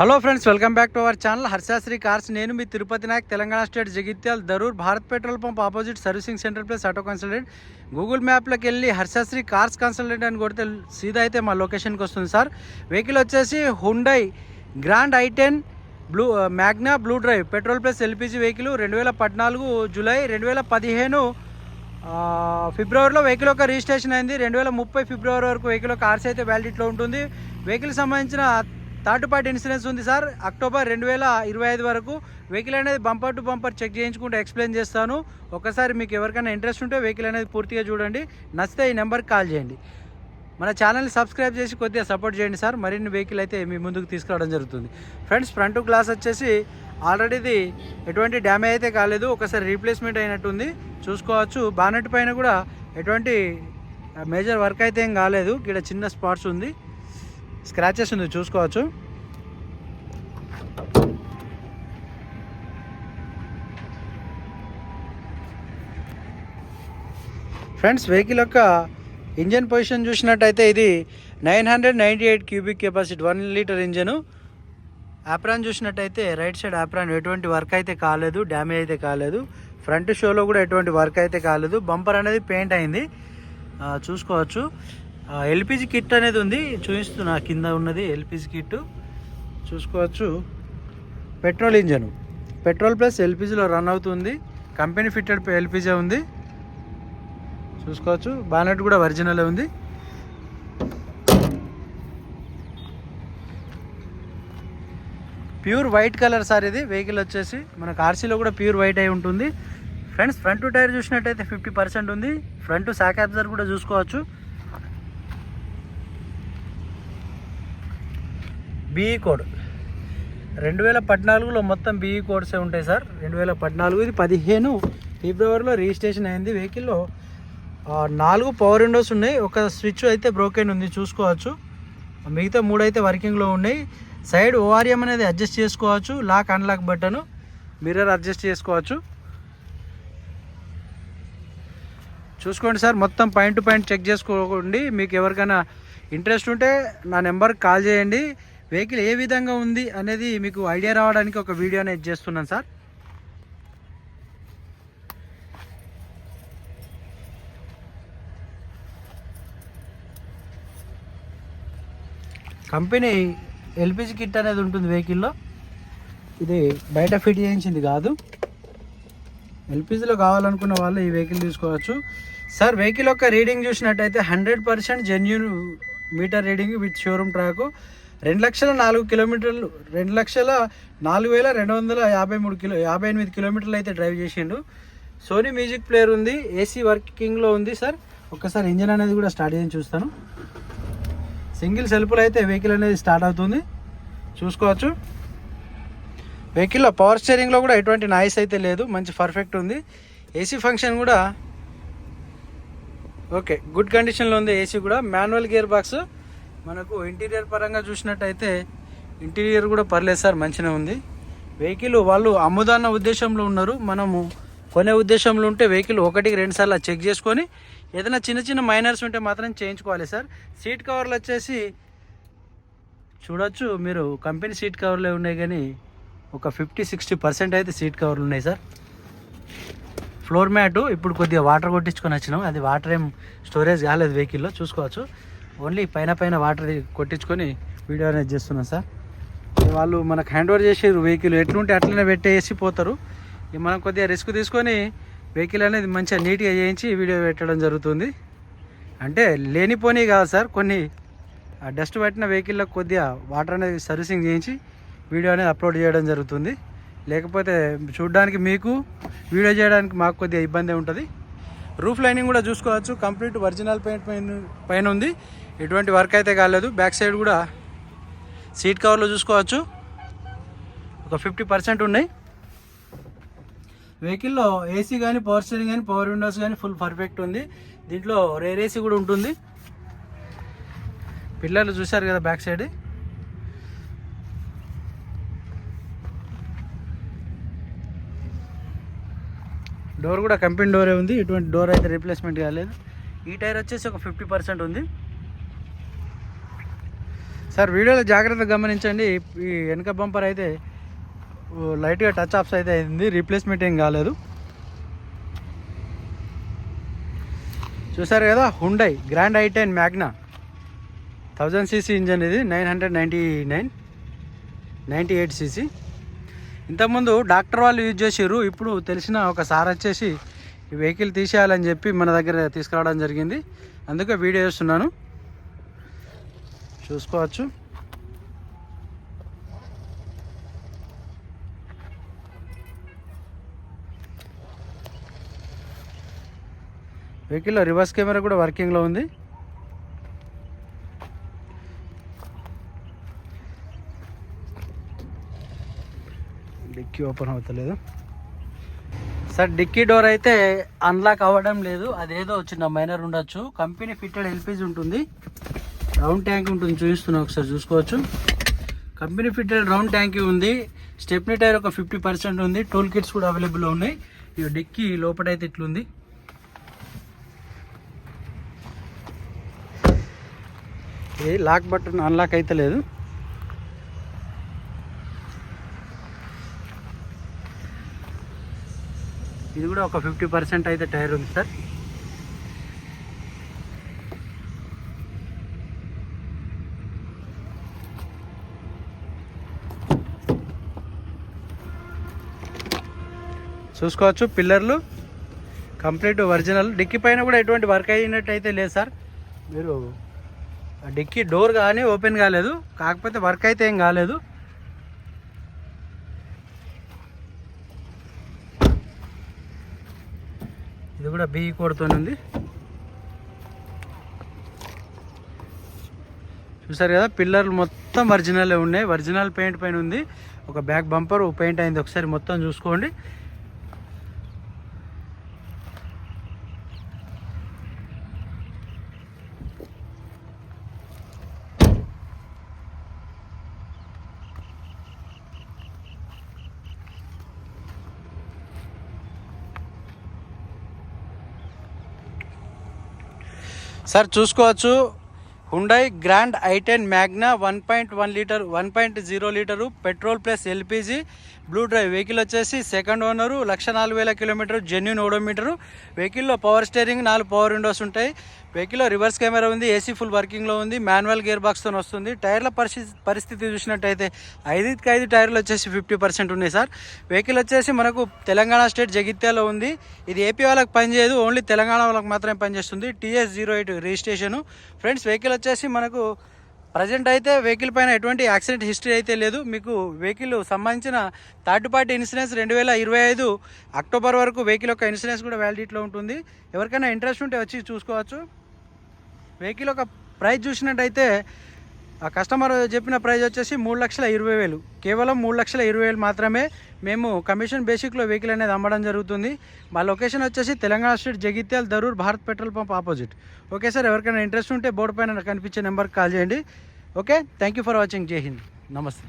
Hello friends welcome back to our channel Harshasri cars నేను మీ Tirupati Nayak Telangana state Jagtial Darur Bharat petrol pump opposite servicing centre plus auto consultant Google మ్యాప్లోకి వెళ్ళి Harshasri cars consultant అని కొడితే సీదా అయితే మా లొకేషన్కి వస్తుంది సార్. వెహికల్ వచ్చేసి Hyundai Grand i ten blue Magna blue drive petrol plus LPG vehicle రెండు వేల పద్నాలుగు జూలై రెండు వేల పదిహేను ఫిబ్రవరిలో వెహికల్ ఒక రిజిస్ట్రేషన్ అయింది. రెండు వేల ముప్పై ఫిబ్రవరి వరకు వెహికల్ ఒక ఆర్సీ అయితే వ్యాలిడిటీలో ఉంటుంది. వెహికల్ సంబంధించిన థర్డ్ పార్టీ ఇన్సూరెన్స్ ఉంది సార్. అక్టోబర్ రెండు వేల ఇరవై ఐదు వరకు వెహికల్ అనేది బంపర్ టు బంపర్ చెక్ చేయించుకుంటూ ఎక్స్ప్లెయిన్ చేస్తాను. ఒకసారి మీకు ఎవరికైనా ఇంట్రెస్ట్ ఉంటే వెహికల్ అనేది పూర్తిగా చూడండి. నచ్చితే ఈ నెంబర్కి కాల్ చేయండి. మన ఛానల్ని సబ్స్క్రైబ్ చేసి కొద్దిగా సపోర్ట్ చేయండి సార్. మరిన్ని వెహికల్ అయితే మీ ముందుకు తీసుకురావడం జరుగుతుంది. ఫ్రెండ్స్ ఫ్రంట్ గ్లాస్ వచ్చేసి ఆల్రెడీది ఎటువంటి డ్యామేజ్ అయితే కాలేదు. ఒకసారి రీప్లేస్మెంట్ అయినట్టుంది. చూసుకోవచ్చు. బానెట్ పైన కూడా ఎటువంటి మేజర్ వర్క్ అయితే ఏం కాలేదు. ఇక్కడ చిన్న స్పాట్స్ ఉంది. స్క్రాచెస్ ఉంది చూసుకోవచ్చు. ఫ్రెండ్స్ వెహికల్ యొక్క ఇంజన్ పొజిషన్ చూసినట్టయితే ఇది nine hundred ninety eight cubic capacity one litre engine. Apron చూసినట్టయితే రైట్ సైడ్ యాప్రాన్ ఎటువంటి వర్క్ అయితే కాలేదు డ్యామేజ్ అయితే కాలేదు. ఫ్రంట్ షోలో కూడా ఎటువంటి వర్క్ అయితే కాలేదు. బంపర్ అనేది పెయింట్ అయింది. చూసుకోవచ్చు. ఎల్పిజి కిట్ అనేది ఉంది. చూపిస్తున్నా కింద ఉన్నది ఎల్పిజి కిట్ చూసుకోవచ్చు. Petrol engine. పెట్రోల్ ప్లస్ ఎల్పిజిలో రన్ అవుతుంది. కంపెనీ ఫిట్టెడ్ ఎల్పిజి ఉంది. చూసుకోవచ్చు. బానెట్ కూడా ఒరిజినల్ ఉంది. ప్యూర్ వైట్ కలర్ సార్ ఇది. వెహికల్ వచ్చేసి మనకు ఆర్సీలో కూడా ప్యూర్ వైట్ అయి ఉంటుంది. ఫ్రెండ్స్ ఫ్రంట్ టైర్ చూసినట్టయితే ఫిఫ్టీ పర్సెంట్ ఉంది. ఫ్రంట్ శాక్ అబ్జర్ కూడా చూసుకోవచ్చు. బీఈ కోడ్ రెండు వేల పద్నాలుగులో మొత్తం బీఈ కోడ్సే ఉంటాయి సార్ రెండు వేల పద్నాలుగు ఇది పదిహేను ఫిబ్రవరిలో రిజిస్ట్రేషన్ అయింది. వెహికల్లో నాలుగు పవర్ విండోస్ ఉన్నాయి. ఒక స్విచ్ అయితే బ్రోకెన్ ఉంది చూసుకోవచ్చు. మిగతా మూడు అయితే వర్కింగ్లో ఉన్నాయి. సైడ్ ఓఆర్ఎం అనేది అడ్జస్ట్ చేసుకోవచ్చు. Lock unlock button mirror adjust చేసుకోవచ్చు. చూసుకోండి సార్ మొత్తం పాయింట్ టు పాయింట్ చెక్ చేసుకోండి. మీకు ఎవరికైనా ఇంట్రెస్ట్ ఉంటే నా నెంబర్కి కాల్ చేయండి. వెహికల్ ఏ విధంగా ఉంది అనేది మీకు ఐడియా రావడానికి ఒక వీడియో అనేది చేస్తున్నాను సార్. కంపెనీ ఎల్పిజి కిట్ అనేది ఉంటుంది వెహికల్లో. ఇది బయట ఫిట్ చేయించింది కాదు. ఎల్పిజిలో కావాలనుకున్న వాళ్ళు ఈ వెహికల్ తీసుకోవచ్చు. సార్ వెహికల్ యొక్క రీడింగ్ చూసినట్టయితే hundred percent genuine meter reading with showroom track. రెండు లక్షల నాలుగు కిలోమీటర్లు రెండు లక్షల నాలుగు వేల రెండు వందల యాభై మూడు కిలో యాభై ఎనిమిది కిలోమీటర్లు అయితే డ్రైవ్ చేసిండు. సోనీ మ్యూజిక్ ప్లేయర్ ఉంది ఏసీ వర్కింగ్లో ఉంది సార్ ఒక్కసారి ఇంజన్ అనేది కూడా స్టార్ట్ చేసి చూస్తాను. సింగిల్ సెల్ఫ్లో అయితే వెహికల్ అనేది స్టార్ట్ అవుతుంది. చూసుకోవచ్చు. వెహికల్లో పవర్ స్టీరింగ్లో కూడా ఎటువంటి నాయిస్ అయితే లేదు మంచి పర్ఫెక్ట్ ఉంది. ఏసీ ఫంక్షన్ కూడా ఓకే గుడ్ కండిషన్లో ఉంది ఏసీ కూడా. మాన్యువల్ గేర్ బాక్స్ మనకు ఇంటీరియర్ పరంగా చూసినట్టయితే ఇంటీరియర్ కూడా పర్లేదు సార్ మంచిగా ఉంది. వెహికల్ వాళ్ళు అమ్ముదాన్న ఉద్దేశంలో ఉన్నారు. మనము కొనే ఉద్దేశంలో ఉంటే వెహికల్ ఒకటికి రెండు సార్లు చెక్ చేసుకొని ఏదైనా చిన్న చిన్న మైనర్స్ ఉంటే మాత్రం చేయించుకోవాలి సార్. సీట్ కవర్లు వచ్చేసి చూడొచ్చు మీరు కంపెనీ సీట్ కవర్లే ఉన్నాయి కానీ ఒక ఫిఫ్టీ సిక్స్టీ పర్సెంట్ అయితే సీట్ కవర్లు ఉన్నాయి సార్. ఫ్లోర్ మ్యాట్ ఇప్పుడు కొద్దిగా వాటర్ కొట్టించుకొని వచ్చినాం. అది వాటర్ ఏం స్టోరేజ్ కాలేదు వెహికల్లో చూసుకోవచ్చు. ఓన్లీ పైన పైన వాటర్ కొట్టించుకొని వీడియో అనేది చేస్తున్నాం సార్. వాళ్ళు మనకు హ్యాండ్ ఓవర్ చేసారు వెహికల్ ఎట్లుంటే అట్లనే పెట్టేసి పోతారు. ఇక మనం కొద్దిగా రిస్క్ తీసుకొని వెహికల్ అనేది మంచిగా నీట్గా చేయించి వీడియో పెట్టడం జరుగుతుంది. అంటే లేనిపోని కాదు సార్ కొన్ని డస్ట్ పట్టిన వెహికల్లో కొద్దిగా వాటర్ అనేది సర్వీసింగ్ చేయించి వీడియో అనేది అప్లోడ్ చేయడం జరుగుతుంది. లేకపోతే చూడడానికి మీకు వీడియో చేయడానికి మాకు కొద్దిగా ఇబ్బంది ఉంటుంది. రూఫ్ లైనింగ్ కూడా చూసుకోవచ్చు. కంప్లీట్ ఒరిజినల్ పెయింట్ పైన పైన ఉంది. ఎటువంటి వర్క్ అయితే కాలేదు. బ్యాక్ సైడ్ కూడా సీట్ కవర్లో చూసుకోవచ్చు. ఒక ఫిఫ్టీ పర్సెంట్ ఉన్నాయి. వెహికల్లో ఏసీ కానీ పవర్ స్టీరింగ్ కానీ పవర్ విండోస్ కానీ ఫుల్ పర్ఫెక్ట్ ఉంది. దీంట్లో రేర్ ఏసీ కూడా ఉంటుంది. పిల్లర్లు చూశారు కదా బ్యాక్ సైడ్. డోర్ కూడా కంపెనీ డోరే ఉంది. ఇటువంటి డోర్ అయితే రీప్లేస్మెంట్ కాలేదు. ఈ టైర్ వచ్చేసి ఒక ఫిఫ్టీ పర్సెంట్ ఉంది. సార్ వీడియోలో జాగ్రత్తగా గమనించండి. ఈ వెనక బంపర్ అయితే లైట్గా టచ్ ఆఫ్స్ అయితే అయింది. రీప్లేస్మెంట్ ఏం కాలేదు. చూసారు కదా Hyundai Grand i ten Magna thousand CC engine ఇది nine hundred ninety nine ninety eight CC ఇంతకుముందు డాక్టర్ వాళ్ళు యూజ్ చేసారు ఇప్పుడు తెలిసిన ఒక సార్ వచ్చేసి ఈ వెహికల్ తీసేయాలని చెప్పి మన దగ్గర తీసుకురావడం జరిగింది. అందుకే వీడియో చేస్తున్నాను. చూసుకోవచ్చు వెహికల్లో రివర్స్ కెమెరా కూడా వర్కింగ్లో ఉంది. డిక్కీ ఓపెన్ అవుతలేదు. సార్ డిక్కీ డోర్ అయితే అన్లాక్ అవ్వడం లేదు. అదేదో చిన్న మైనర్ ఉండొచ్చు. కంపెనీ ఫిట్టెడ్ ఎల్పిజి ఉంటుంది. రౌండ్ ట్యాంక్ ఉంటుంది చూపిస్తున్నా ఒకసారి చూసుకోవచ్చు. కంపెనీ ఫిట్టెడ్ రౌండ్ ట్యాంక్ ఉంది. స్టెప్నీ టైర్ ఒక ఫిఫ్టీ పర్సెంట్ ఉంది. టూల్ కిట్స్ కూడా అవైలబుల్లో ఉన్నాయి. ఇక డిక్కీ లోపలైతే ఇట్లుంది. ఏ లాక్ బటన్ అన్లాక్ అయితే లేదు. ఇది కూడా ఒక ఫిఫ్టీ పర్సెంట్ అయితే టైర్ ఉంది సార్. చూసుకోవచ్చు. పిల్లర్లు కంప్లీట్ ఒరిజినల్. డిక్కీ పైన కూడా ఎటువంటి వర్క్ అయినట్టు అయితే లేదు సార్. మీరు ఆ డిక్కీ డోర్ కానీ ఓపెన్ కాలేదు. కాకపోతే వర్క్ అయితే ఏం కాలేదు. ఇది కూడా బియ్యి కోడ్తోనే ఉంది. చూసారు కదా పిల్లర్లు మొత్తం ఒరిజినల్ ఉన్నాయి. ఒరిజినల్ పెయింట్ పైన ఉంది. ఒక బ్యాక్ బంపర్ పెయింట్ అయింది. ఒకసారి మొత్తం చూసుకోండి. సార్ చూసుకోవచ్చు. Hyundai Grand i ten Magna one point one litre one point zero litre petrol plus LPG blue drive vehicle వచ్చేసి సెకండ్ ఓనరు లక్ష నాలుగు వేల కిలోమీటర్ జెన్యున్ ఓడోమీటరు వెహికల్లో పవర్ స్టీరింగ్ నాలుగు పవర్ విండోస్ ఉంటాయి. వెహికల్లో రివర్స్ కెమెరా ఉంది AC full వర్కింగ్లో ఉంది మాన్యువల్ గేర్ బాక్స్తో వస్తుంది. టైర్ల పరిస్థితి పరిస్థితి చూసినట్టయితే ఐదుకి ఐదు టైర్లు వచ్చేసి ఫిఫ్టీ పర్సెంట్ ఉన్నాయి సార్. వెహికల్ వచ్చేసి మనకు తెలంగాణ స్టేట్ జగిత్యాలో ఉంది. ఇది ఏపీ వాళ్ళకి పనిచేయదు ఓన్లీ తెలంగాణ వాళ్ళకి మాత్రమే పనిచేస్తుంది TS zero eight registration friends vehicle వచ్చేసి మనకు ప్రజెంట్ అయితే వెహికల్ పైన ఎటువంటి యాక్సిడెంట్ హిస్టరీ అయితే లేదు. మీకు వెహికల్ సంబంధించిన థర్డ్ పార్టీ ఇన్సూరెన్స్ రెండు వేల ఇరవై ఐదు అక్టోబర్ వరకు వెహికల్ యొక్క ఇన్సూరెన్స్ కూడా వ్యాలిడిటీలో ఉంటుంది. ఎవరికైనా ఇంట్రెస్ట్ ఉంటే వచ్చి చూసుకోవచ్చు. వెహికల్ ఒక ప్రైస్ చూసినట్టయితే ఆ కస్టమర్ చెప్పిన ప్రైస్ వచ్చేసి మూడు లక్షల ఇరవై వేలు. కేవలం మూడు లక్షల ఇరవై వేలు మాత్రమే మేము కమిషన్ బేసిక్లో వెహికల్ అనేది అమ్మడం జరుగుతుంది. మా లొకేషన్ వచ్చేసి Telangana street Jagtial Darur Bharat petrol pump opposite. Okay sir ఎవరికైనా ఇంట్రెస్ట్ ఉంటే బోర్డు పైన కనిపించే నెంబర్కి కాల్ చేయండి. Okay thank you for watching. జై హింద్. నమస్తే.